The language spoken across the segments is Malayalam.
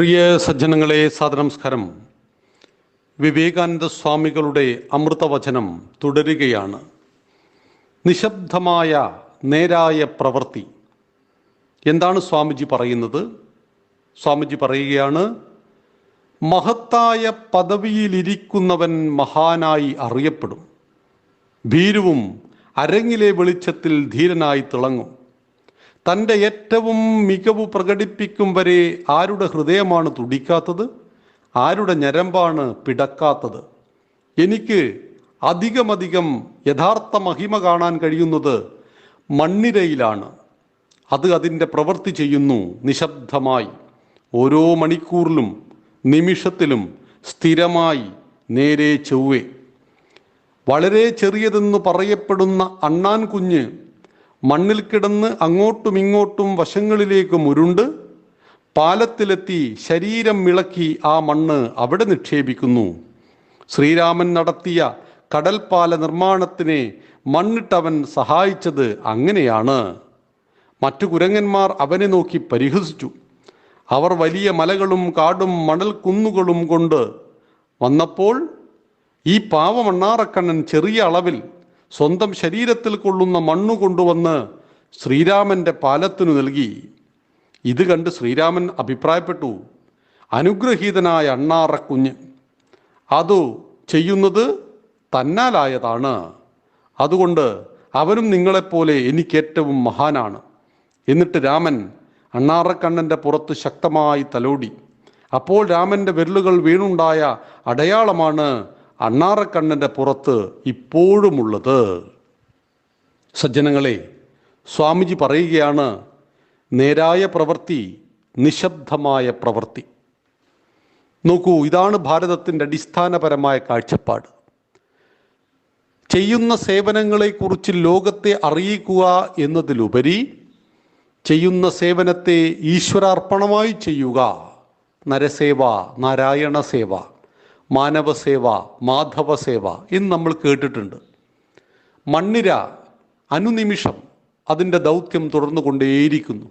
പ്രിയ സജ്ജനങ്ങളെ സാദനമസ്കാരം വിവേകാനന്ദ സ്വാമികളുടെ അമൃതവചനം തുടരുകയാണ്. നിശബ്ദമായ നേരായ പ്രവൃത്തി. എന്താണ് സ്വാമിജി പറയുന്നത്? സ്വാമിജി പറയുകയാണ് മഹത്തായ പദവിയിലിരിക്കുന്നവൻ മഹാനായി അറിയപ്പെടും. ഭീരുവും അരങ്ങിലെ വെളിച്ചത്തിൽ ധീരനായി തിളങ്ങും. തന്റെ ഏറ്റവും മികവ് പ്രകടിപ്പിക്കും വരെ ആരുടെ ഹൃദയമാണ് തുടിക്കാത്തത്? ആരുടെ ഞരമ്പാണ് പിടക്കാത്തത്? എനിക്ക് അധികമധികം യഥാർത്ഥ മഹിമ കാണാൻ കഴിയുന്നത് മണ്ണിരയിലാണ്. അത് അതിന്റെ പ്രവൃത്തി ചെയ്യുന്നു നിശബ്ദമായി. ഓരോ മണിക്കൂറിലും നിമിഷത്തിലും സ്ഥിരമായി നേരെ ചൊവ്വേ. വളരെ ചെറിയതെന്ന് പറയപ്പെടുന്ന അണ്ണാൻ കുഞ്ഞ് മണ്ണിൽ കിടന്ന് അങ്ങോട്ടും ഇങ്ങോട്ടും വശങ്ങളിലേക്ക് മുരുണ്ട് പാലത്തിലെത്തി ശരീരം ഇളക്കി ആ മണ്ണ് അവിടെ നിക്ഷേപിക്കുന്നു. ശ്രീരാമൻ നടത്തിയ കടൽപ്പാല നിർമ്മാണത്തിനെ മണ്ണിട്ടവൻ സഹായിച്ചത് അങ്ങനെയാണ്. മറ്റു കുരങ്ങന്മാർ അവനെ നോക്കി പരിഹസിച്ചു. അവർ വലിയ മലകളും കാടും മണൽ കുന്നുകളും കൊണ്ട് വന്നപ്പോൾ ഈ പാവമണ്ണാറക്കണ്ണൻ ചെറിയ അളവിൽ സ്വന്തം ശരീരത്തിൽ കൊള്ളുന്ന മണ്ണു കൊണ്ടുവന്ന് ശ്രീരാമന്റെ പാലത്തിനു നൽകി. ഇത് കണ്ട് ശ്രീരാമൻ അഭിപ്രായപ്പെട്ടു. അനുഗ്രഹീതനായ അണ്ണാറക്കുഞ്ഞ് അതു ചെയ്യുന്നത് തന്നാലായതാണ്. അതുകൊണ്ട് അവനും നിങ്ങളെപ്പോലെ എനിക്കേറ്റവും മഹാനാണ്. എന്നിട്ട് രാമൻ അണ്ണാറക്കണ്ണന്റെ പുറത്ത് ശക്തമായി തലോടി. അപ്പോൾ രാമന്റെ വിരലുകൾ വീണുണ്ടായ അടയാളമാണ് അണ്ണാറക്കണ്ണന്റെ പുറത്ത് ഇപ്പോഴുമുള്ളത്. സജ്ജനങ്ങളെ സ്വാമിജി പറയുകയാണ് നേരായ പ്രവൃത്തി നിശബ്ദമായ പ്രവൃത്തി. നോക്കൂ ഇതാണ് ഭാരതത്തിന്റെ അടിസ്ഥാനപരമായ കാഴ്ചപ്പാട്. ചെയ്യുന്ന സേവനങ്ങളെക്കുറിച്ച് ലോകത്തെ അറിയിക്കുക എന്നതിലുപരി ചെയ്യുന്ന സേവനത്തെ ഈശ്വരാർപ്പണമായി ചെയ്യുക. നരസേവ നാരായണ സേവ മാനവസേവ മാധവസേവ എന്ന് നമ്മൾ കേട്ടിട്ടുണ്ട്. മണ്ണിര അനുനിമിഷം അതിന്റെ ദൗത്യം തുടർന്നു കൊണ്ടേയിരിക്കുന്നു.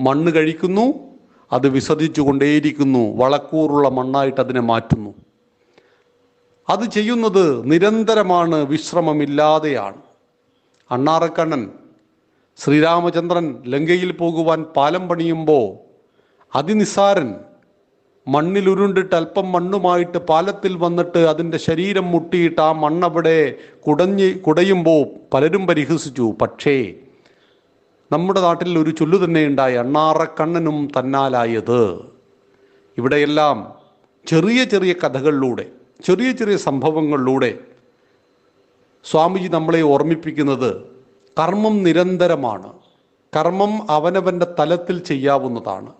മണ്ണ് കഴിക്കുന്നു അത് വിസതിച്ചു കൊണ്ടേയിരിക്കുന്നു വളക്കൂറുള്ള മണ്ണായിട്ട് അതിനെ മാറ്റുന്നു. അത് ചെയ്യുന്നത് നിരന്തരമാണ് വിശ്രമമില്ലാതെയാണ്. അണ്ണാറക്കണ്ണൻ ശ്രീരാമചന്ദ്രൻ ലങ്കയിൽ പോകുവാൻ പാലം പണിയുമ്പോൾ അതിനിസാരൻ മണ്ണിലുരുണ്ടിട്ട് അല്പം മണ്ണുമായിട്ട് പാലത്തിൽ വന്നിട്ട് അതിന്റെ ശരീരം മുട്ടിയിട്ട് ആ മണ്ണവിടെ കുടഞ്ഞ് കുടയുമ്പോൾ പലരും പരിഹസിച്ചു. പക്ഷേ നമ്മുടെ നാട്ടിൽ ഒരു ചൊല്ലു തന്നെ ഉണ്ടായി അണ്ണാറക്കണ്ണനും തന്നാലായത് ഇവിടെയെല്ലാം ചെറിയ ചെറിയ കഥകളിലൂടെ ചെറിയ ചെറിയ സംഭവങ്ങളിലൂടെ സ്വാമിജി നമ്മളെ ഓർമ്മിപ്പിക്കുന്നത് കർമ്മം നിരന്തരമാണ്. കർമ്മം അവനവന്റെ തലത്തിൽ ചെയ്യാവുന്നതാണ്.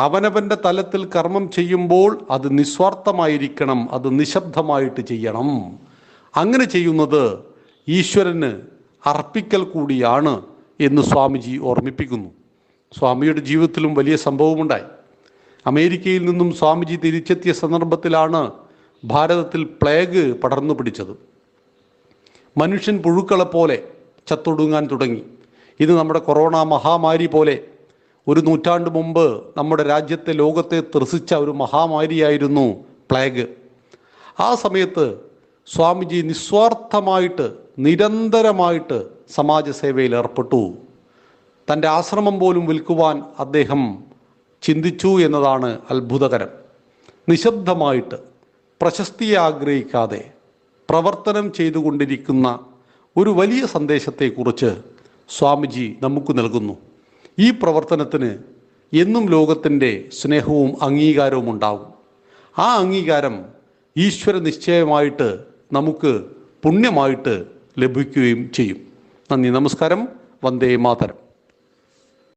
അവനവന്റെ തലത്തിൽ കർമ്മം ചെയ്യുമ്പോൾ അത് നിസ്വാർത്ഥമായിരിക്കണം അത് നിശബ്ദമായിട്ട് ചെയ്യണം. അങ്ങനെ ചെയ്യുന്നത് ഈശ്വരന് അർപ്പിക്കൽ കൂടിയാണ് എന്ന് സ്വാമിജി ഓർമ്മിപ്പിക്കുന്നു. സ്വാമിയുടെ ജീവിതത്തിലും വലിയ സംഭവമുണ്ടായി. അമേരിക്കയിൽ നിന്നും സ്വാമിജി തിരിച്ചെത്തിയ സന്ദർഭത്തിലാണ് ഭാരതത്തിൽ പ്ലേഗ് പടർന്നു പിടിച്ചത്. മനുഷ്യൻ പുഴുക്കളെ പോലെ ചത്തൊടുങ്ങാൻ തുടങ്ങി. ഇത് നമ്മുടെ കൊറോണ മഹാമാരി പോലെ ഒരു നൂറ്റാണ്ട് മുമ്പ് നമ്മുടെ രാജ്യത്തെ ലോകത്തെ ത്രസിച്ച ഒരു മഹാമാരിയായിരുന്നു പ്ലേഗ്. ആ സമയത്ത് സ്വാമിജി നിസ്വാർത്ഥമായിട്ട് നിരന്തരമായിട്ട് സമാജസേവയിൽ ഏർപ്പെട്ടു. തന്റെ ആശ്രമം പോലും വിൽക്കുവാൻ അദ്ദേഹം ചിന്തിച്ചു എന്നതാണ് അത്ഭുതകരം. നിശബ്ദമായിട്ട് പ്രശസ്തിയെ ആഗ്രഹിക്കാതെ പ്രവർത്തനം ചെയ്തുകൊണ്ടിരിക്കുന്ന ഒരു വലിയ സന്ദേശത്തെക്കുറിച്ച് സ്വാമിജി നമുക്ക് നൽകുന്നു. ഈ പ്രവർത്തനത്തിന് എന്നും ലോകത്തിന്റെ സ്നേഹവും അംഗീകാരവും ഉണ്ടാകും. ആ അംഗീകാരം ഈശ്വര നിശ്ചയമായിട്ട് നമുക്ക് പുണ്യമായിട്ട് ലഭിക്കുകയും ചെയ്യും. നന്ദി നമസ്കാരം. വന്ദേ മാതരം.